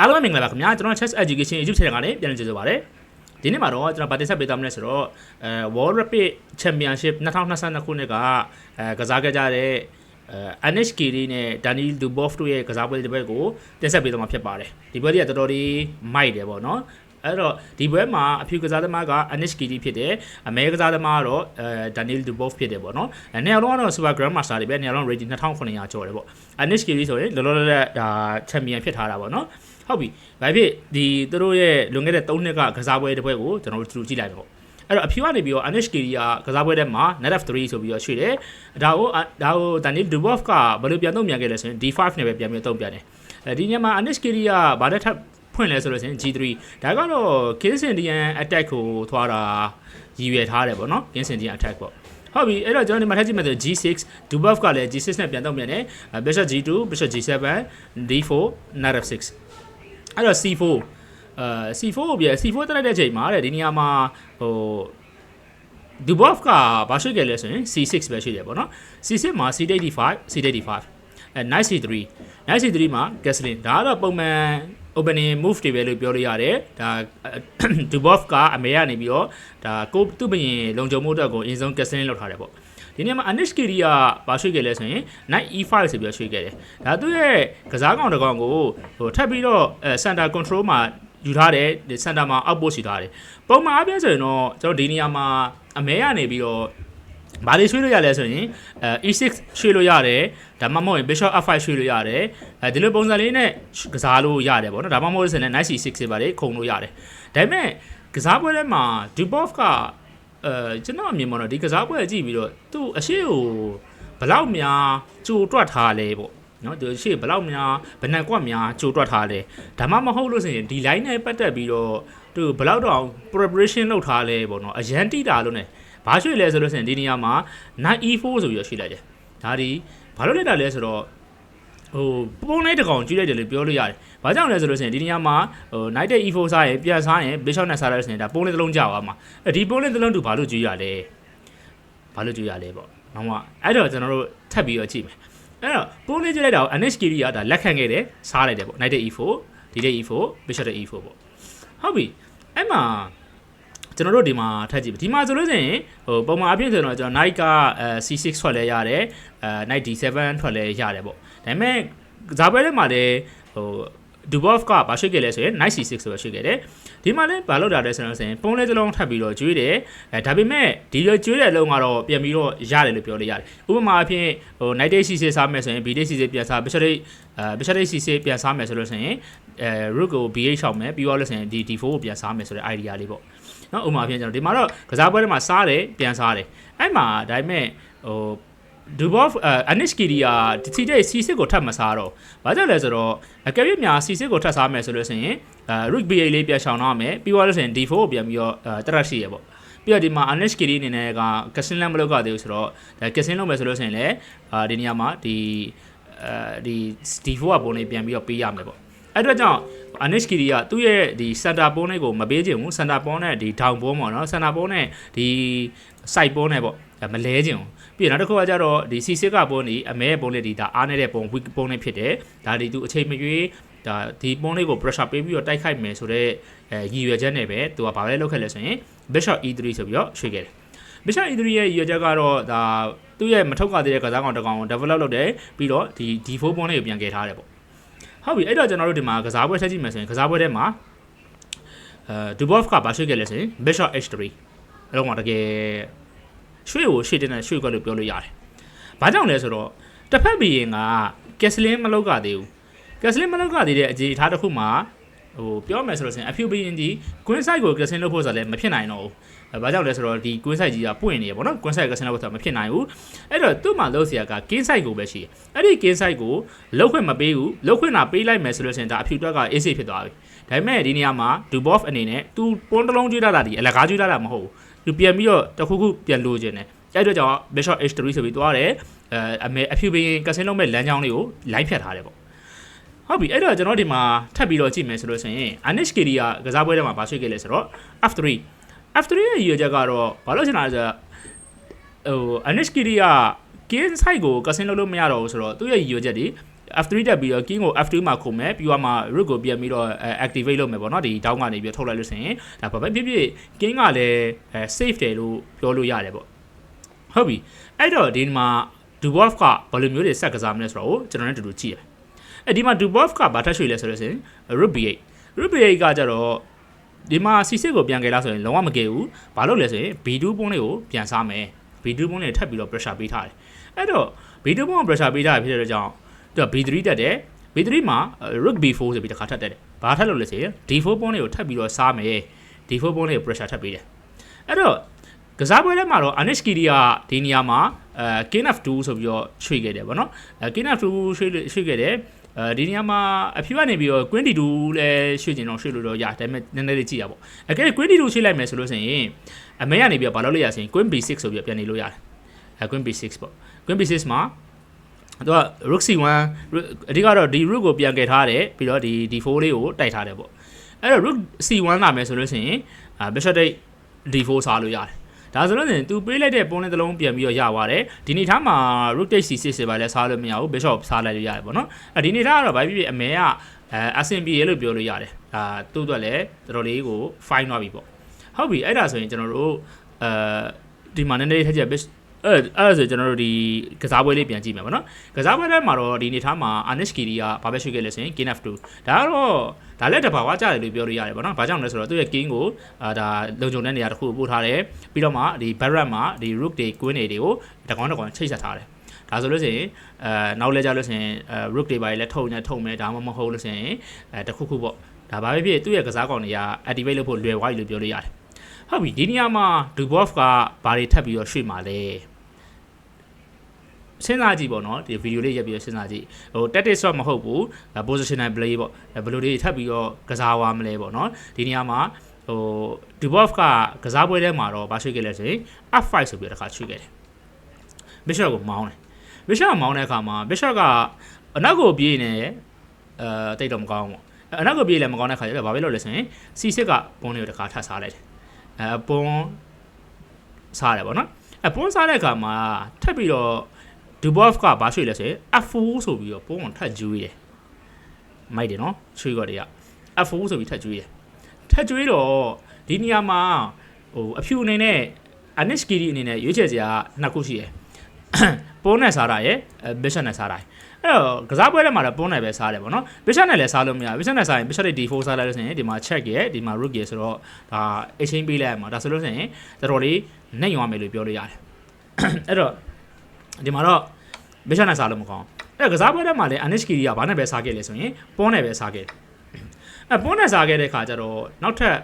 အားလုံးပဲမင်္ဂလာပါခင်ဗျာကျွန်တော် Chess Education YouTube channel ကနေပြန်လည်ကြိုဆိုပါရစေဒီနေ့မှာတော့ကျွန်တော်ဗာတင်ဆက်ပေးသွားမလဲဆိုတော့အဲ World Rapid Championship 2022ခုနှစ်ကအဲကစားခဲ့ကြတဲ့အဲ Anish Kiri နဲ့ Daniel Dubov တို့ရဲ့ကစားပွဲတစ်ပွဲကိုတင်ဆက်ပေးသွားမှာဖြစ်ပါတယ်ဒီပွဲကြီးကတော်တော်လေးမိုက်တယ်ပေါ့နော်အဲ့တော့ဒီပွဲမှာအဖြူကစားသမားက Anish Kiri ဖြစ်တယ်အမဲကစားသမားကတော့အဲ Daniel Dubov ဖြစ်တယ်ပေါ့နော်အဲနေရာလုံးကတော့ Super Grandmaster တွေပဲနေရာလုံး rating 2900ကျော်တယ်ပေါ့ Anish Kiri ဆိုရင်လောလောလတ်လတ်ဒါ champion ဖြစ်ထားတာပေါ့နော် ဟုတ်ပြီဘာဖြစ်ဒီသူတို့ရဲ့လွန်ခဲ့တဲ့3နှစ်ကကစားပွဲတစ်ပွဲကိုကျွန်တော်တို့သူတို့ကြည့်လိုက်ပေါ့အဲ့တော့အဖြူကနေပြီးတော့ Anish Kiri ကကစားပွဲထဲမှာ net f3 ဆိုပြီးတော့ရွှေ့တယ်ဒါကိုဒါကို Daniel Dubov ကဘယ်လိုပြန်သုံးပြန်ခဲ့လဲဆိုရင် D5 နဲ့ပဲပြန်ပြီးသုံးပြန်တယ်အဲဒီညမှာ Anish Kiri ကဘာနဲ့ထပ်ဖွင့်လဲဆိုလို့ရှိရင် G3 ဒါကတော့ Kings Indian attack ကိုထွားတာရည်ရွယ်ထားတယ်ပေါ့နော် Kings Indian attack ပေါ့ဟုတ်ပြီအဲ့တော့ကျွန်တော်ဒီမှာထည့်ကြည့်မယ်ဆို G6 Dubov ကလည်း G6 နဲ့ပြန်တော့ပြန်တယ် Bishop G2 Bishop G7 D4 Knight F6 အဲ့တော့ C4 အဲ C4 ကိုပြ C4 တက်လိုက်တဲ့အချိန်မှာတဲ့ဒီနေရာမှာဟို Dubov ကဘာရှိခဲ့လဲဆိုရင် C6 ပဲရှိတယ်ပေါ့နော် C6 မှာ C85 C85 အဲ Knight C3 Knight C3 မှာ Gasolin ဒါကတော့ပုံမှန် opening move တွေပဲလို့ပြောလို့ရတယ်ဒါ Dubov ကအမေကနေပြီးတော့ဒါကိုသူ့ဘရင်လုံခြုံမှုအတွက်ကိုအရင်ဆုံး Gasolin လောက်ထားတယ်ပေါ့ ဒီနေ့မှာ Anish Kiri ကဘာရွှေ့ခဲ့လဲဆိုရင် Knight E5 ဆိုပြီးတော့ရွှေ့ခဲ့တယ်ဒါသူ့ရဲ့ကစားကောင်တစ်ကောင်ကိုဟိုထပ်ပြီးတော့အဲ center control မှာယူထားတယ်ဒီ center မှာ outpost ရှိထားတယ်ပုံမှန်အပြည့်ဆိုရင်တော့ကျွန်တော်ဒီနေရာမှာအမဲကနေပြီးတော့ဘာတွေရွှေ့လို့ရလဲဆိုရင်အဲ E6 ရွှေ့လို့ရတယ်ဒါမှမဟုတ်ရင် Bishop F5 ရွှေ့လို့ရတယ်အဲဒီလိုပုံစံလေးနဲ့ကစားလို့ရတယ်ပေါ့နော်ဒါမှမဟုတ်ဆိုရင် Knight C6 တွေပါလေခုံလို့ရတယ်ဒါပေမဲ့ကစားပွဲထဲမှာ Dubov က အဲကျွန်တော်အမြင်မှာတော့ဒီကစားပွဲကြည့်ပြီးတော့သူ့အရှိကိုဘလောက်များကြိုတွက်ထားလဲပေါ့နော်သူရှေ့ဘလောက်များဘယ်နှကွက်များကြိုတွက်ထားလဲဒါမှမဟုတ်လို့ဆိုရင်ဒီ line နဲ့ပတ်သက်ပြီးတော့သူဘလောက်တော့ preparation လုပ်ထားလဲပေါ့နော်အရန်တိတာလို့ ਨੇ ဘာရွှေ့လဲဆိုလို့ဆိုရင်ဒီနေရာမှာ knight e4 ဆိုပြီးတော့ရွှေ့လိုက်တယ်ဒါဒီဘာလို့လိုက်တာလဲဆိုတော့ ဟိုပုံလိုက်တကောင်ကျွေးလိုက်တယ်လို့ပြောလို့ရတယ်။ဘာကြောင့်လဲဆိုလို့ရှိရင်ဒီနေရာမှာဟို knight e4 စားရင်ပြန်စားရင် bishop နဲ့စားလိုက်လို့ရှိရင်ဒါပုံလေးတစ်လုံးကြာသွားမှာ။အဲဒီပုံလေးတစ်လုံးတူဘာလို့ကျွေးရလဲ။ဘာလို့ကျွေးရလဲပေါ့။နောက်မှအဲ့တော့ကျွန်တော်တို့ထပ်ပြီးတော့ကြည့်မယ်။အဲ့တော့ပုံလေးကျွေးလိုက်တာကို NHK ကဒါလက်ခံခဲ့တယ်စားလိုက်တယ်ပေါ့ knight e4 ဒီတဲ့ e4 bishop e4 ပေါ့။ဟုတ်ပြီ။အဲ့မှာ ကျွန်တော်တို့ဒီမှာထပ်ကြည့်ဒီမှာဆိုလို့ရှိရင်ဟိုပုံမှန်အဖြစ်ဆိုတော့ကျွန်တော် knight ကအဲ c6 ထွက်လဲရတယ်အဲ knight d7 ထွက်လဲရတယ်ပေါ့ဒါပေမဲ့ဇာပွဲထဲမှာလည်းဟို Dubov ကဘာရှိခဲ့လဲဆိုရင် knight c6 ဆိုပဲရှိခဲ့တယ်ဒီမှာလည်းဘာလုပ်တာလဲဆိုတော့ဆိုရင်ပုံးလေးတစ်လုံးထပ်ပြီးတော့ကျွေးတယ်အဲဒါပေမဲ့ဒီလိုကျွေးတဲ့အလုံးကတော့ပြန်ပြီးတော့ရတယ်လို့ပြောလို့ရတယ်ဥပမာအဖြစ်ဟို knight c6 စားမယ်ဆိုရင် b6 ပြန်စား bishop အဲ bishop c6 ပြန်စားမယ်ဆိုလို့ဆိုရင်အဲ rook ကို b8 ရှောက်မယ်ပြီးတော့လို့ဆိုရင်ဒီ d4 ကိုပြန်စားမယ်ဆိုတဲ့ idea လေးပေါ့ နော်ဥပမာအဖြစ်ကျွန်တော်ဒီမှာတော့ကစားပွဲထဲမှာစားတယ်ပြန်စားတယ်အဲ့မှာဒါပေမဲ့ဟို Dubov Anish Kiri ကဒီစီတဲ့ C6 ကိုထပ်မစားတော့ဘာကြောင့်လဲဆိုတော့အကယ်၍များ C6 ကိုထပ်စားမယ်ဆိုလို့ဆိုရင်အဲ Rook B8 လေးပြန်ရှောင်တော့မယ်ပြီးတော့လို့ဆိုရင် D4 ကိုပြန်ပြီးတော့တရက်ရှိရပေါ့ပြီးတော့ဒီမှာ Anish Kiri အနေနဲ့ကကစင်လန်မလုပ်ရသေးဘူးဆိုတော့ဒါကစင်လုပ်မယ်ဆိုလို့ဆိုရင်လည်းအာဒီနေရာမှာဒီအဲဒီ D4 ကပုံလေးပြန်ပြီးတော့ပေးရမယ်ပေါ့ အဲ့တော့ကြောင့် Anish Kiri ကသူ့ရဲ့ဒီ center ပုံးလေးကိုမပေးချင်ဘူး center ပုံးနဲ့ဒီ down ပုံးပေါ့နော် center ပုံးနဲ့ဒီ side ပုံးနဲ့ပေါ့မလဲချင်ဘူးပြီးတော့နောက်တစ်ခုကကြတော့ဒီ C6 ကပုံးနေအမဲပုံးလေးဒီဒါအားနေတဲ့ပုံ weak ပုံးလေးဖြစ်တယ်ဒါဒီသူအချိန်မရွေးဒါဒီပုံးလေးကို pressure ပေးပြီးတော့တိုက်ခိုက်မယ်ဆိုတော့အဲရည်ရွယ်ချက်နဲ့ပဲသူကဘာလဲလုပ်ခဲ့လဲဆိုရင် bishop e3 ဆိုပြီးတော့ရွှေ့ခဲ့တယ် bishop e3 ရဲ့ရည်ရွယ်ချက်ကတော့ဒါသူ့ရဲ့မထုတ်ကသေးတဲ့ကစားကောင်တစ်ကောင်ကို develop လုပ်တယ်ပြီးတော့ဒီ d4 ပုံးလေးကိုပြန်ကယ်ထားတယ်ပေါ့ ဟုတ်ပြီအဲ့တော့ကျွန်တော်တို့ဒီမှာကစားပွဲထည့်ကြည့်မယ်ဆိုရင်ကစားပွဲထဲမှာအဲ Dubov ကဘာရှိခဲ့လဲဆိုရင် Bishop H3 အဲ့တော့မှတကယ်ရွှေ့ကိုရှေ့တင်တဲ့ရွှေ့ကွက်လို့ပြောလို့ရတယ်။ဘာကြောင့်လဲဆိုတော့တစ်ဖက်ဘီရင်ကကက်စလင်းမလောက်ကသေးဘူး။ကက်စလင်းမလောက်ကသေးတဲ့အခြေထားတစ်ခုမှာ ဟိုပြောမယ်ဆိုလို့ဆိုရင်အဖြူဘီရင်ဒီ queen side ကိုကက်စလင်းလုပ်ဖို့ဆိုလည်းမဖြစ်နိုင်တော့ဘူး။အဲဘာကြောင့်လဲဆိုတော့ဒီ queen side ကြီးကပွင့်နေရပေါ့နော် queen side ကက်စလင်းလုပ်ဖို့ဆိုမဖြစ်နိုင်ဘူး။အဲ့တော့သူ့မှာလုပ်เสียက king side ကိုပဲရှိတယ်။အဲ့ဒီ king side ကိုလောက်ခွင့်မပေးဘူး။လောက်ခွင့်တာပေးလိုက်မယ်ဆိုလို့ဆိုရင်ဒါအဖြူတွက်က AC ဖြစ်သွားပြီ။ဒါပေမဲ့ဒီနေရာမှာ Dubov အနေနဲ့သူပွန်းတစ်လုံးကျွေးထားတာဒီအလကားကျွေးထားတာမဟုတ်ဘူး။သူပြန်ပြီးတော့တခုခုပြန်လိုချင်တယ်။အဲ့အတွက်ကြောင့် Bishop H3 ဆိုပြီးသွားတယ်အဲအမေအဖြူဘင်းကစင်းလုံးမဲ့လမ်းကြောင်းလေးကိုလိုက်ဖြတ်ထားတယ်ပေါ့ ဟုတ်ပြီအဲ့တော့ကျွန်တော်ဒီမှာထပ်ပြီးတော့ကြည့်မယ်ဆိုလို့ဆိုရင် Anish Kiri ကကစားပွဲထဲမှာဗာဆွေးခဲ့လဲဆိုတော့ F3 F3 ရဲ့ရည်ရွယ်ချက်ကတော့ဘာလို့ချင်တာလဲဆိုတော့ဟို Anish Kiri က game side ကိုကစင်းလုံးလို့မရတော့ဘူးဆိုတော့သူ့ရဲ့ရည်ရွယ်ချက်ဒီ F3 တက်ပြီးတော့ king ကို F2 မှာခုံမယ်ပြီးတော့မှ rook ကိုပြန်ပြီးတော့ activate လုပ်မယ်ပေါ့နော်ဒီ down ကနေပြီးထုတ်လိုက်လို့ဆိုရင်ဒါဘာပဲဖြစ်ဖြစ် king ကလည်း safe တယ်လို့ပြောလို့ရတယ်ပေါ့ဟုတ်ပြီအဲ့တော့ဒီမှာ Dubov ကဘယ်လိုမျိုးတွေဆက်ကစားမလဲဆိုတော့ကျွန်တော်တို့တူတူကြည့်ရအဲ့ ဒီမှာ Dubov ကဘာထပ်ရွှေ့လဲဆိုလို့ဆိုရင် rook b8 rook b8 ကကြတော့ဒီမှာ c6 ကိုပြန်ကြလားဆိုရင်လုံးဝမကြည့်ဘူးဘာလို့လဲဆိုရင် b2 ပုံးလေးကိုပြန်စားမယ် b2 ပုံးလေးထပ်ပြီးတော့ pressure ပေးထားတယ်အဲ့တော့ b2 ပုံးကို pressure ပေးထားဖြစ်တဲ့ကြောင့်သူက b3 တက်တယ် b3 မှာ rook b4 ဆိုပြီးတစ်ခါထပ်တက်တယ်ဘာထပ်လို့လဲဆိုရင် d4 ပုံးလေးကိုထပ်ပြီးတော့စားမယ် d4 ပုံးလေးကို pressure ထပ်ပေးတယ်အဲ့တော့ကစားပွဲထဲမှာတော့ Anishkiri ကဒီနေရာမှာအဲ King of 2ဆိုပြီးတော့ရွှေ့ခဲ့တယ်ဗောနော်အဲ King of 2ရွှေ့ရွှေ့ခဲ့တယ် အဲဒီနေရာမှာအဖြူကနေပြီးတော့ Queen D2 လည်းရွှေ့ကျင်တော့ရွှေ့လို့တော့ရဒါပေမဲ့နည်းနည်းလေးကြည့်ရပါအကယ် Queen D2 ရွှေ့လိုက်မယ်ဆိုလို့ဆိုရင်အမေကနေပြီးတော့ဘာလုပ်လို့ရဆိုရင် Queen B6 ဆိုပြီးတော့ပြန်နေလို့ရတယ်အဲ Queen B6 ပေါ့ Queen B6 မှာသူက Rook C1 အဓိကတော့ဒီ Rook ကိုပြန်ကယ်ထားတယ်ပြီးတော့ဒီ D4 လေးကိုတိုက်ထားတယ်ပေါ့အဲ့တော့ Rook C1 လာမယ်ဆိုလို့ဆိုရင်အာ Bishop တိတ် D4 စားလို့ရတယ် ဒါဆိုလို့ရှိရင်သူပေးလိုက်တဲ့ပုံလေးတစ်လုံးပြန်ပြီးတော့ရပါတယ်ဒီနေထားမှာ rook take c6 ပဲလဲစားလို့မရဘူး bishop စားလိုက်လို့ရတယ်ပေါ့နော်အဲဒီနေထားကတော့ဘာဖြစ်ဖြစ်အမေကအဲအဆင်ပြေလို့ပြောလို့ရတယ်ဒါသူ့အတွက်လည်းတော်တော်လေးကို fine သွားပြီပေါ့ဟုတ်ပြီအဲ့ဒါဆိုရင်ကျွန်တော်တို့အဲဒီမှာနည်းနည်းလေးထက်ချက် bishop အဲ့အဲ့ဆိုကျွန်တော်တို့ဒီကစားပွဲလေးပြန်ကြည့်မယ်ဗောနော်ကစားပွဲထဲမှာတော့ဒီနေထားမှာ Anish Kiri ကဘာပဲရှိခဲ့လဲဆိုရင် King F2 ဒါကတော့ဒါလည်းတဘာဝကြတယ်လို့ပြောလို့ရတယ်ဗောနော်ဘာကြောင့်လဲဆိုတော့သူ့ရဲ့ King ကိုအာဒါလုံခြုံတဲ့နေရာတစ်ခုပို့ထားတယ်ပြီးတော့မှဒီ Barrack မှာဒီ Rook တွေ Queen တွေကိုတကောင်တကောင်ချိတ်ဆက်ထားတယ်ဒါဆိုလို့ဆိုရင်အဲနောက်လဲကြလို့ဆိုရင်အဲ rook တွေပါလည်းထုံနေထုံမယ်ဒါမှမဟုတ်လို့ဆိုရင်အဲတခုခုပေါ့ဒါဘာပဲဖြစ်သူ့ရဲ့ကစားကောင်တွေက activate လုပ်ဖို့လွယ်သွားပြီလို့ပြောလို့ရတယ်ဟုတ်ပြီဒီနေရာမှာ Dubov ကဘာတွေထပ်ပြီးတော့ရွှေ့มาလဲ စဉ်းစားကြည့်ပေါ့နော်ဒီဗီဒီယိုလေးရက်ပြီးတော့စဉ်းစားကြည့်ဟို tactics တော့မဟုတ်ဘူး positional play ပေါ့ဘယ်လိုတွေထပ်ပြီးတော့ကစားသွားမလဲပေါ့နော်ဒီနေရာမှာဟို Dubov ကကစားပွဲထဲမှာတော့ဘာရွှေ့ခဲ့လဲဆိုရင် F5 ဆိုပြီးတော့တစ်ခါရွှေ့ခဲ့တယ် Bishop ကိုမောင်းတယ် Bishop ကိုမောင်းတဲ့အခါမှာ Bishop ကအနောက်ကိုပြေးနေအဲတိတ်တော့မကောင်းဘူးအနောက်ကိုပြေးလည်းမကောင်းတဲ့ခါကျတော့ဘာပဲလုပ်လဲဆိုရင် C6 ကပွန်းလေးကိုတစ်ခါထပ်စားလိုက်တယ်အဲပွန်းစားတယ်ပေါ့နော်အဲပွန်းစားတဲ့အခါမှာထပ်ပြီးတော့ Dubov ကဘာရွှေ့လဲဆိုရင် F4 ဆိုပြီးတော့ပွန်းကိုထပ်ကျွေးတယ်မိုက်တယ်နော်ချွေးကော်တွေက F4 ဆိုပြီးထပ်ကျွေးတယ်ထပ်ကျွေးတော့ဒီနေရာမှာဟိုအဖြူအနေနဲ့ Anishkiri အနေနဲ့ရွေးချယ်စရာနှစ်ခုရှိတယ်ပုံးနဲ့စားတာရယ်ဘစ်ရှက်နဲ့စားတာရယ်အဲ့တော့ကစားပွဲထဲမှာလည်းပုံးနဲ့ပဲစားတယ်ပေါ့နော်ဘစ်ရှက်နဲ့လည်းစားလို့မရဘစ်ရှက်နဲ့စားရင်ဘစ်ရှက်တွေ D4 စားလိုက်လို့ဆိုရင်ဒီမှာ check ရယ်ဒီမှာ rook ရယ်ဆိုတော့ဒါ exchange ပေးလိုက်ရမှာဒါဆိုလို့ဆိုရင်တော်တော်လေးနှိမ့်ရွာမယ်လို့ပြောလို့ရတယ်အဲ့တော့ ဒီမှာတော့ဘစ်ရှက်နဲ့စားလို့မကောင်းအဲ့ကစားပွဲထဲမှာလည်း Anishkiri ကဘာနဲ့ပဲစားခဲ့လဲဆိုရင်ပုံးနဲ့ပဲစားခဲ့အဲ့ပုံးနဲ့စားခဲ့တဲ့ခါကျတော့နောက်ထပ်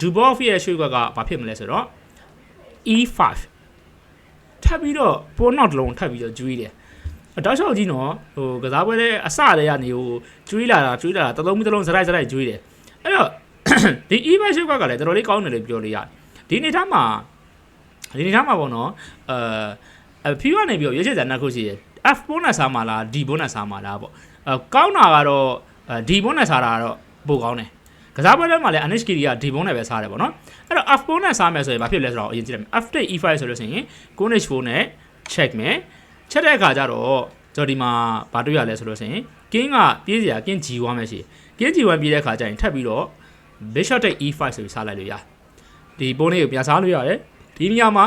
Dubov ရဲ့ရွှေကွက်ကဘာဖြစ်မလဲဆိုတော့ E5 ထပ်ပြီးတော့ပိုးနောက်တစ်လုံးထပ်ပြီးတော့ကျွေးတယ်တောက်လျှောက်ကြီးနော်ဟိုကစားပွဲလေးအစလေးကနေဟိုကျွေးလာတာကျွေးလာတာတစ်လုံးတစ်လုံးစရိုက်စရိုက်ကျွေးတယ်အဲ့တော့ဒီ e-bike ရှုပ်ကလည်းတော်တော်လေးကောင်းတယ်လို့ပြောလို့ရတယ်ဒီနေသားမှာဒီနေသားမှာပေါ့နော်အဲ အဖီးကနေပြီးတော့ရွေးချယ်စရာနှစ်ခုရှိတယ် F bonus စားမှာလား D bonus စားမှာလားပေါ့အဲကောင်းတာကတော့ D bonus စားတာကတော့ပိုကောင်းတယ်ကစားပွဲထဲမှာလည်း Anishkiri က D bonus နဲ့ပဲစားတယ်ပေါ့နော်အဲ့တော့ F bonus စားမယ်ဆိုရင်ဘာဖြစ်လဲဆိုတော့အရင်ကြည့်လိုက်မယ် F take E5 ဆိုလို့ရှိရင် Cornish 4နဲ့ check မယ်ချက်တဲ့အခါကျတော့ကျွန်တော်ဒီမှာဘာတွေ့ရလဲဆိုလို့ရှိရင် king ကပြေးစရာ king g1 ပဲရှိ king g1 ပြေးတဲ့အခါကျရင်ထပ်ပြီးတော့ bishop take e5 ဆိုပြီးစားလိုက်လို့ရဒီပုံးလေးကိုပြန်စားလို့ရတယ်ဒီနေရာမှာ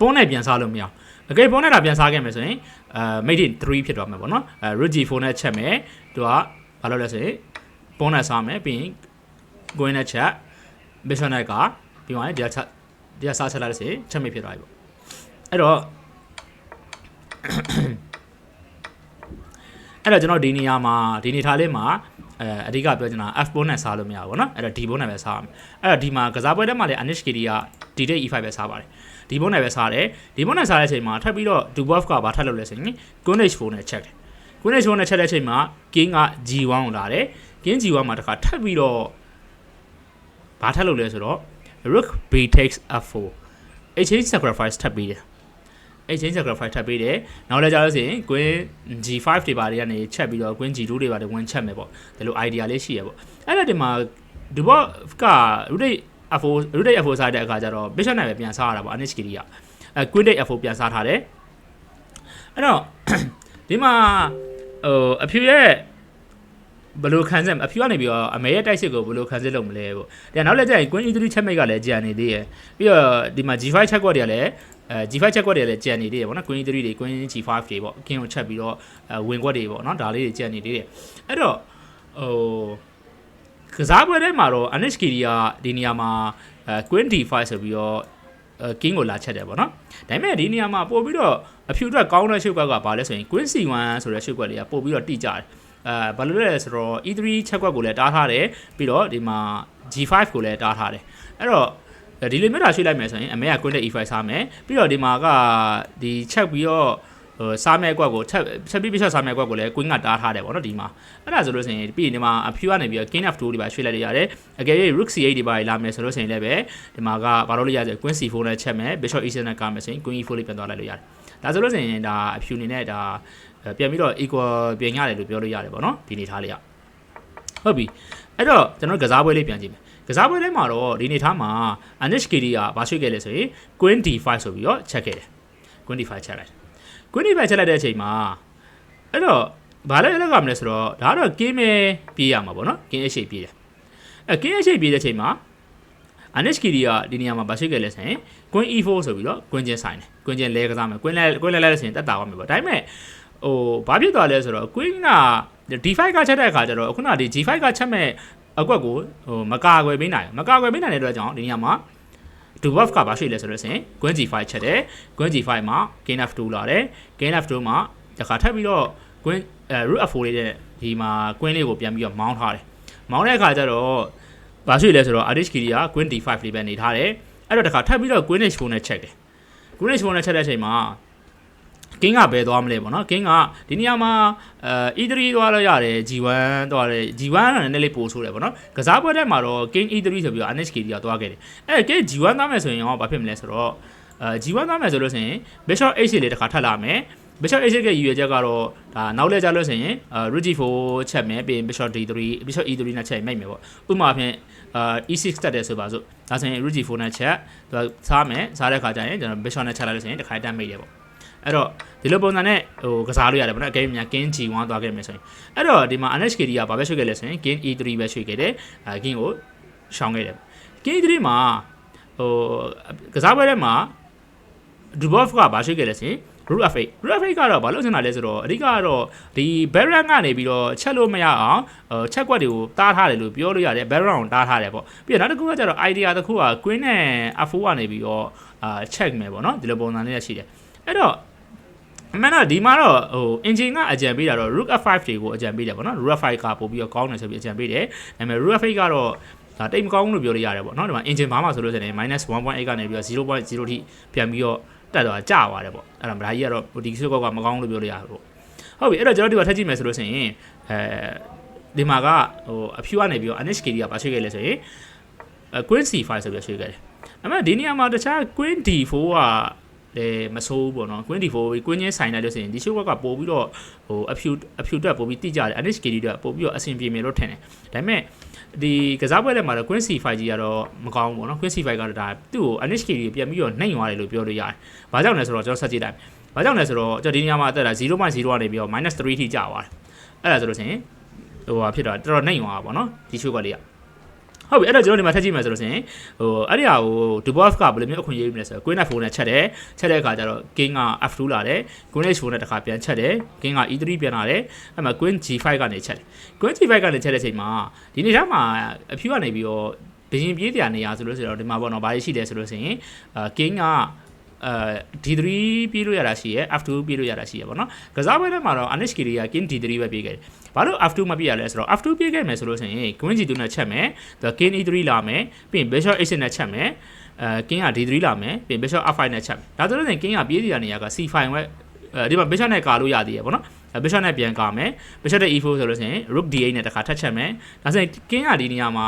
ပုံးနဲ့ပြန်စားလို့မရအကေပုံးနဲ့တာပြန်စားခဲ့မယ်ဆိုရင်အဲ mate 3ဖြစ်သွားမှာပေါ့နော်အဲ rook g4 နဲ့ချက်မယ်သူကဘာလုပ်လဲဆိုရင်ပုံးနဲ့စားမယ်ပြီးရင် going နဲ့ချက် bishop နဲ့ကပြီးသွားရင်ဒီကချက်ဒီကစားချက်လိုက်လို့ဆိုရင်ချက်မိဖြစ်သွားပြီပေါ့အဲ့တော့အဲ့တော့ကျွန်တော်ဒီနေရာမှာဒီနေထားလေးမှာအဲအဓိကပြောချင်တာ F ပုံးနဲ့စားလို့မရဘူးเนาะအဲ့တော့ D ပုံးနဲ့ပဲစားရမယ်အဲ့တော့ဒီမှာကစားပွဲထဲမှာလည်း Anish KD က D take E5 ပဲစားပါတယ် ဒီပုံးနဲ့ပဲစားတယ်ဒီပုံးနဲ့စားတဲ့အချိန်မှာထပ်ပြီးတော့ Dubov ကဘာထပ်လုပ်လဲဆိုရင် Queen H4 နဲ့ check တယ် Queen H4 နဲ့ check တဲ့အချိန်မှာ King က G1 ကိုလာတယ် King G1 မှာတခါထပ်ပြီးတော့ဘာထပ်လုပ်လဲဆိုတော့ Rook B takes F4 exchange sacrifice ထပ်ပြီးတယ် exchange sacrifice ထပ်ပေးတယ်နောက်လည်းကြာလို့ဆိုရင် queen g5 တွေပါတွေကနေချက်ပြီးတော့ queen g2 တွေပါတွေဝင်ချက်မယ်ပေါ့ဒီလို idea လေးရှိရပေါ့အဲ့ဒါဒီမှာဒီဘောက rotate f4 rotate f4 စားတဲ့အခါကျတော့ bishop နဲ့ပဲပြန်စားရတာပေါ့ anish kiri ကအဲ queen take f4 ပြန်စားထားတယ်အဲ့တော့ဒီမှာဟိုအဖြူရဲ့ဘယ်လိုခံစစ်အဖြူကနေပြီးတော့အမေရဲ့တိုက်စစ်ကိုဘယ်လိုခံစစ်လုပ်မလဲပေါ့ဒါနောက်လည်းကျရင် Queen E3 ချက်မိတ်ကလည်းကြံနေသေးရယ်ပြီးတော့ဒီမှာ G5 ချက်ကွက်တွေကလည်းအဲ G5 ချက်ကွက်တွေလည်းကြံနေသေးတယ်ပေါ့နော် Queen E3 တွေ Queen G5 တွေပေါ့အကင်းကိုချက်ပြီးတော့အဲဝင်ကွက်တွေပေါ့နော်ဒါလေးတွေကြံနေသေးတယ်အဲ့တော့ဟို ကစားပွဲထဲမှာတော့ NHK ကဒီနေရာမှာအဲ Queen D5 ဆိုပြီးတော့အဲ king ကိုလာချက်တယ်ပေါ့နော်ဒါပေမဲ့ဒီနေရာမှာပို့ပြီးတော့အဖြူအတွက်ကောင်းတဲ့ရှုပ်ကွက်ကဘာလဲဆိုရင် Queen C1 ဆိုတဲ့ရှုပ်ကွက်တွေကပို့ပြီးတော့တိကျတယ်အဲဘာလို့လဲဆိုတော့ E3 ချက်ကွက်ကိုလည်းတားထားတယ်ပြီးတော့ဒီမှာ G5 ကိုလည်းတားထားတယ်အဲ့တော့ဒီလိုမျိုးတာရွှေ့လိုက်မယ်ဆိုရင်အမေက Queen နဲ့ E5 စားမယ်ပြီးတော့ဒီမှာကဒီချက်ပြီးတော့ ဟိုစားမဲ့ကွက်ကိုချက်ချက်ပြီးပြချက်စားမဲ့ကွက်ကိုလည်း Queen ကတားထားတယ်ပေါ့နော်ဒီမှာအဲ့ဒါဆိုလို့ဆိုရင်ပြီးရင်ဒီမှာအဖြူကနေပြီးတော့ King F2 တွေပါရွှေ့လိုက်ရရတယ်အကယ်၍ Rook C8 တွေပါလာမယ်ဆိုလို့ဆိုရင်လည်းပဲဒီမှာကဘာလို့လဲရဆို Queen C4 နဲ့ချက်မယ် Bishop E7 နဲ့ကာမယ်ဆိုရင် Queen E4 လေးပြန်သွားလိုက်လို့ရတယ်ဒါဆိုလို့ဆိုရင်ဒါအဖြူအနေနဲ့ဒါပြန်ပြီးတော့ equal ပြင်ရတယ်လို့ပြောလို့ရတယ်ပေါ့နော်ဒီနေထားလေးကဟုတ်ပြီအဲ့တော့ကျွန်တော်ကစားပွဲလေးပြန်ကြည့်မယ်ကစားပွဲထဲမှာတော့ဒီနေထားမှာ NHKD ကဘာရွှေ့ခဲ့လဲဆိုရင် Queen D5 ဆိုပြီးတော့ချက်ခဲ့တယ် Queen D5 ချက်လိုက် Queen D5 ချက်လိုက်တဲ့အချိန်မှာအဲ့တော့ဘာလဲလက်ကမလဲဆိုတော့ဒါကတော့ game ပြေးရမှာပေါ့နော် game အရှိပြေးတယ်အဲ game အရှိပြေးတဲ့အချိန်မှာ NHKD ကဒီနေရာမှာဘာရှိခဲ့လဲဆိုရင် Queen E4 ဆိုပြီးတော့ Queen ချင်းဆိုင်တယ် Queen ချင်းလဲကစားမယ် Queen လဲ Queen လဲလဲဆိုရင်တက်တာပါမယ်ပေါ့ဒါပေမဲ့ဟိုဘာဖြစ်သွားလဲဆိုတော့ Queen က D5 ကချက်တဲ့အခါကျတော့ခုနကဒီ G5 ကချက်မဲ့အကွက်ကိုဟိုမကာကွယ်ပေးနိုင်မကာကွယ်ပေးနိုင်တဲ့အတွက်ကြောင့်ဒီနေရာမှာ Dubov ကဘာရှိလဲဆိုတော့ဆိုရင် Queen G5 ချက်တယ် Queen G5 မှာ King F2 လာတယ် King F2 မှာတခါထပ်ပြီးတော့ Queen အဲ Rook F4 လေးတဲ့ဒီမှာ Queen လေးကိုပြန်ပြီးတော့မောင်းထားတယ်မောင်းတဲ့အခါကျတော့ဘာရှိလဲဆိုတော့ RHK က Queen D5 လေးပဲနေထားတယ်အဲ့တော့တခါထပ်ပြီးတော့ Queen H4 နဲ့ချက်တယ် Queen H4 နဲ့ချက်တဲ့အချိန်မှာ King ကဘယ်သွားမလဲပေါ့နော် King ကဒီနေရာမှာအဲ E3 သွားလို့ရတယ် G1 သွားတယ် G1 ကလည်းနည်းနည်းလေးပိုဆိုးတယ်ပေါ့နော်ကစားပွဲထဲမှာတော့ King E3 ဆိုပြီးတော့ NHK ကသွားခဲ့တယ်အဲ King G1 သားမယ်ဆိုရင်ရောဘာဖြစ်မလဲဆိုတော့အဲ G1 သားမယ်ဆိုလို့ဆိုရင် Bishop H လေးတစ်ခါထပ်လာမယ် Bishop H ရဲ့ရည်ရွယ်ချက်ကတော့ဒါနောက်လဲကြလို့ဆိုရင်အဲ Rook G4 ချက်မယ်ပြီးရင် Bishop D3 Bishop E3 နဲ့ချက်မိတ်မယ်ပေါ့ဥပမာဖြင့်အာ E6 တက်တယ်ဆိုပါစို့ဒါဆိုရင် Rook G4 နဲ့ချက်သူစားမယ်စားတဲ့ခါကျရင်ကျွန်တော် Bishop နဲ့ချက်လိုက်လို့ဆိုရင်တစ်ခါတက်မိတ်တယ်ပေါ့ အဲ့တော့ဒီလိုပုံစံနဲ့ဟိုကစားလို့ရတယ်ပေါ့နော်အကယ်၍များ King G1 သွားခဲ့မယ်ဆိုရင်အဲ့တော့ဒီမှာ NHKD ကဘာပဲရွှေ့ခဲ့လဲဆိုရင် King E3 ပဲရွှေ့ခဲ့တယ်အဲ King ကိုရှောင်ခဲ့တယ် King E3 မှာဟိုကစားပွဲထဲမှာ Dubov ကဘာရွှေ့ခဲ့လဲဆိုရင် Rook F8 Rook F8 ကတော့ဘာလို့ဆင်တာလဲဆိုတော့အဓိကကတော့ဒီ Baron ကနေပြီးတော့ချက်လို့မရအောင်ဟိုချက်ကွက်တွေကိုတားထားတယ်လို့ပြောလို့ရတယ် Baron ကိုတားထားတယ်ပေါ့ပြီးတော့နောက်တစ်ခုကကျတော့ idea တစ်ခုက Queen နဲ့ F4 ကနေပြီးတော့အာ check မယ်ပေါ့နော်ဒီလိုပုံစံလေးရှိတယ်အဲ့တော့ အမှန်တော့ဒီမှာတော့ဟို engine ကအကြံပေးတာတော့ rook f5 တွေကိုအကြံပေးတယ်ပေါ့နော် rook f5 ကပို့ပြီးတော့ကောင်းတယ်ဆိုပြီးအကြံပေးတယ်ဒါပေမဲ့ rook f8 ကတော့ဒါတိတ်မကောင်းဘူးလို့ပြောလို့ရတယ်ပေါ့နော်ဒီမှာ engine ဘာမှဆိုလို့ဆိုရင် -1.8 ကနေပြီးတော့0.0ထိပြန်ပြီးတော့တက်သွားကြသွားတယ်ပေါ့အဲ့ဒါမဒါကြီးကတော့ဒီဆွေးကောက်ကမကောင်းလို့ပြောလို့ရတယ်ပေါ့ဟုတ်ပြီအဲ့တော့ကျွန်တော်ဒီမှာထပ်ကြည့်မယ်ဆိုလို့ဆိုရင်အဲဒီမှာကဟိုအဖြူကနေပြီးတော့ NHK ကပါဆွေးခဲ့လဲဆိုရင် Queen C5 ဆိုပြီးဆွေးခဲ့တယ်အမှဒီနေရာမှာတခြား Queen D4 က လည်းမဆိုးဘူးပေါ့နော် Queen D4 Queen ချင်းဆိုင်လိုက်လို့ဆိုရင်ဒီရှုပ်ကပို့ပြီးတော့ဟိုအဖြူအဖြူတက်ပို့ပြီးတိကျတယ် NHK တက်ပို့ပြီးတော့အဆင်ပြေမယ်လို့ထင်တယ်ဒါပေမဲ့ဒီကစားပွဲထဲမှာတော့ Queen C5 ကြီးကတော့မကောင်းဘူးပေါ့နော် Queen C5 ကတော့ဒါသူ့ကို NHK ကြီးပြန်ပြီးတော့နှိမ့်သွားတယ်လို့ပြောလို့ရတယ်။ဘာကြောင့်လဲဆိုတော့ကျွန်တော်ဆက်ကြည့်လိုက်။ဘာကြောင့်လဲဆိုတော့ကျွန်တော်ဒီနေရာမှာအသက်တာ0.0ကနေပြီးတော့ -3 ထိကျသွားတယ်။အဲ့ဒါဆိုလို့ရှိရင်ဟိုဟာဖြစ်တော့တော်တော်နှိမ့်သွားတာပေါ့နော်ဒီရှုပ်ကလေးက ဟုတ်ပြီအဲ့တော့ကျွန်တော်ဒီမှာထပ်ကြည့်မယ်ဆိုလို့ဆိုရင်ဟိုအဲ့ဒီဟာကို Dubov ကဘယ်လိုမျိုးအခွင့်အရေးမလဲဆိုတော့ Queen F4 နဲ့ချက်တယ်ချက်တဲ့အခါကျတော့ King က F2 လာတယ် Queen H4 နဲ့တစ်ခါပြန်ချက်တယ် King က E3 ပြန်လာတယ်အဲ့မှာ Queen G5 ကနေချက်တယ် Queen G5 ကနေချက်တဲ့အချိန်မှာဒီနေ့ထားမှာအဖြူကနေပြီးတော့ဘရင်ပြေးတရားနေရဆိုလို့ဆိုတော့ဒီမှာပေါ့နော်ဘာရှိလဲဆိုလို့ဆိုရင်အာ King က အဲ D3 ပြေးလို့ရတာရှိရယ် F2 ပြေးလို့ရတာရှိရယ်ပေါ့နော်ကစားပွဲထဲမှာတော့ Anish Kiri က King D3 ပဲပြေးခဲ့တယ်ဘာလို့ F2 မပြေးရလဲဆိုတော့ F2 ပြေးခဲ့မယ်ဆိုလို့ဆိုရင် Queen G2 နဲ့ချက်မယ် The King E3 လာမယ်ပြီးရင် Bishop H6 နဲ့ချက်မယ်အဲ King က D3 လာမယ်ပြီးရင် Bishop F5 နဲ့ချက်မယ်ဒါဆိုလို့ဆိုရင် King ကပြေးစီရနေရက C5 ဝက်အဲဒီမှာ Bishop နဲ့ကာလို့ရသေးရယ်ပေါ့နော် Bishop နဲ့ပြန်ကာမယ် Bishop နဲ့ E4 ဆိုလို့ဆိုရင် Rook D8 နဲ့တစ်ခါထပ်ချက်မယ်ဒါဆိုရင် King ကဒီနေရာမှာ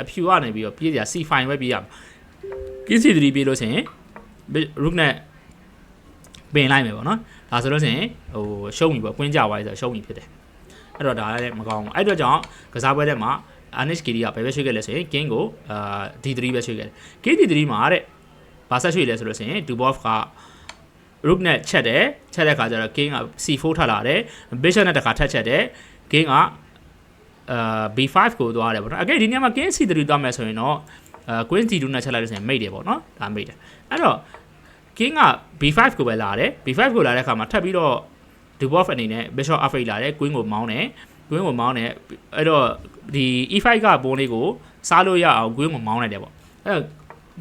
အဖြူကနေပြီးတော့ပြေးစီရ C5 ဝက်ပြေးရမယ် King C3 ပြေးလို့ဆိုရင် Rook နဲ့ပင်လိုက်မယ်ပေါ့နော်ဒါဆိုလို့ဆိုရင်ဟိုရှုံးပြီပေါ့ကွင်းကြသွားပြီဆိုတော့ရှုံးပြီဖြစ်တယ်အဲ့တော့ဒါလည်းမကောင်းဘူးအဲ့အတွက်ကြောင့်ကစားပွဲထဲမှာ Anish Kiri ကဘယ်ပဲရွှေ့ခဲ့လဲဆိုရင် King ကိုအာ D3 ပဲရွှေ့ခဲ့တယ် King D3 မှာတဲ့ဘာဆက်ရွှေ့လဲဆိုလို့ဆိုရင် Dubov က rook နဲ့ချက်တယ်ချက်တဲ့ခါကျတော့ king က c4 ထွက်လာတယ် bishop နဲ့တစ်ခါထပ်ချက်တယ် king ကအာ b5 ကိုသွားတယ်ပေါ့နော်အကဲဒီနေရာမှာ king c3 သွားမယ်ဆိုရင်တော့ အာ queen c2 နဲ့ချက်လိုက်လို့ဆိုရင်မိတ်တယ်ပေါ့နော်ဒါမိတ်တယ်အဲ့တော့ king က b5 ကိုပဲလာတယ် b5 ကိုလာတဲ့ခါမှာထပ်ပြီးတော့ dwarf အနေနဲ့ bishop f8 လာတယ် queen ကိုမောင်းတယ် queen ကိုမောင်းတယ်အဲ့တော့ဒီ e5 ကဘုံလေးကိုစားလို့ရအောင် queen ကိုမောင်းလိုက်တယ်ပေါ့အဲ့တော့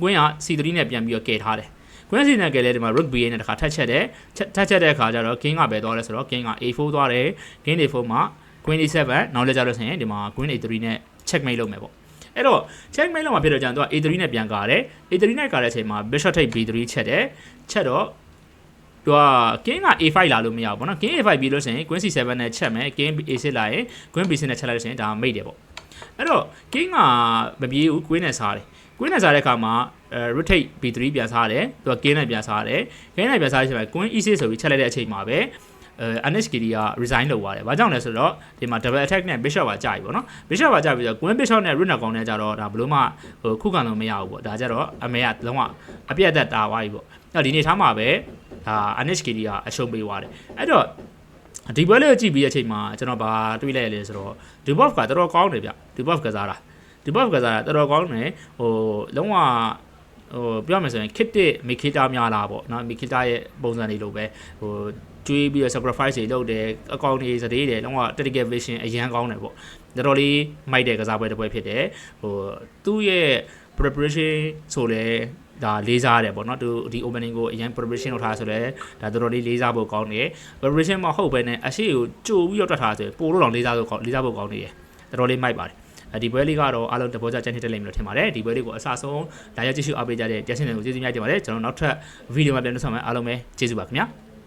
queen က c3 နဲ့ပြန်ပြီးတော့ကယ်ထားတယ် queen c နဲ့ကယ်လဲဒီမှာ rook b8 နဲ့တစ်ခါထပ်ချက်တယ်ချက်ထပ်ချက်တဲ့အခါကျတော့ king ကပဲသွားလဲဆိုတော့ king က a4 သွားတယ် king a4 မှာ queen a7 နောက်လည်းကြလို့ဆိုရင်ဒီမှာ queen a3 နဲ့ checkmate လုပ်မယ်ပေါ့ အဲ့တော့ checkmate လုပ်မှာဖြစ်တော့ကျန်တော့ a3 နဲ့ပြန်ကာတယ် a3 နဲ့ကာတဲ့အချိန်မှာ bishop take b3 ချက်တယ်ချက်တော့သူက king က a5 လာလို့မရဘူးပေါ့နော် king a5 ပြီးလို့ဆိုရင် queen c7 နဲ့ချက်မယ် king a6 လာရင် queen b6 နဲ့ချက်လိုက်လို့ဆိုရင်ဒါမိတ်တယ်ပေါ့အဲ့တော့ king ကမပြေးဘူး queen နဲ့စားတယ် queen နဲ့စားတဲ့အခါမှာအဲ rotate b3 ပြန်စားတယ်သူက king နဲ့ပြန်စားတယ် king နဲ့ပြန်စားတဲ့အချိန်မှာ queen e6 ဆိုပြီးချက်လိုက်တဲ့အချိန်မှာပဲအဲ NHKD က resign လုပ်သွားတယ်။ဘာကြောင့်လဲဆိုတော့ဒီမှာ double attack နဲ့ bishop ကကြာပြီပေါ့နော်။ bishop ကကြာပြီဆိုတော့ queen bishop နဲ့ rook နဲ့ကောင်းတဲ့ကြတော့ဒါဘလို့မှဟိုခုခံလို့မရဘူးပေါ့။ဒါကြတော့အမေကလုံးဝအပြတ်အသက်တာသွားပြီပေါ့။အဲ့တော့ဒီနေ့ထားမှာပဲဒါ NHKD ကအရှုံးပေးသွားတယ်။အဲ့တော့ဒီပွဲလေးကိုကြည့်ပြီးတဲ့အချိန်မှာကျွန်တော်ဗာတွေးလိုက်ရလဲဆိုတော့ Dubov ကတော်တော်ကောင်းတယ်ဗျ။ Dubov ကစားတာ။ Dubov ကစားတာတော်တော်ကောင်းတယ်ဟိုလုံးဝဟိုပြောမယ်ဆိုရင် kit တစ်မီခီတာများလာပေါ့နော်မီခီတာရဲ့ပုံစံတွေလိုပဲဟို ကျွေးပြီးတော့ sacrifice တွေလုပ်တယ်အကောင့်တွေစသေးတယ်လုံးဝ tactical vision အရန်ကောင်းတယ်ပေါ့တော်တော်လေးမိုက်တဲ့ကစားပွဲတစ်ပွဲဖြစ်တယ်ဟိုသူ့ရဲ့ preparation ဆိုလဲဒါလေးစားရတယ်ပေါ့နော်သူဒီ opening ကိုအရင် preparation လုပ်ထားဆိုလဲဒါတော်တော်လေးလေးစားဖို့ကောင်းတယ် preparation မဟုတ်ဘဲနဲ့အရှိကိုကြိုပြီးတော့တွက်ထားဆိုပို့လို့တော့လေးစားဖို့ကောင်းလေးစားဖို့ကောင်းနေတယ်တော်တော်လေးမိုက်ပါတယ်ဒီပွဲလေးကတော့အားလုံးတဘောကြချန်ထစ်လိမ့်မယ်လို့ထင်ပါတယ်ဒီပွဲလေးကိုအစဆုံးလာရောက်ကြည့်ရှုအားပေးကြတဲ့ကြက်စင်တွေကိုကျေးဇူးများတင်ပါတယ်ကျွန်တော်နောက်ထပ်ဗီဒီယိုမှာပြန်တွေ့ဆုံမယ်အားလုံးပဲကျေးဇူးပါခင်ဗျာ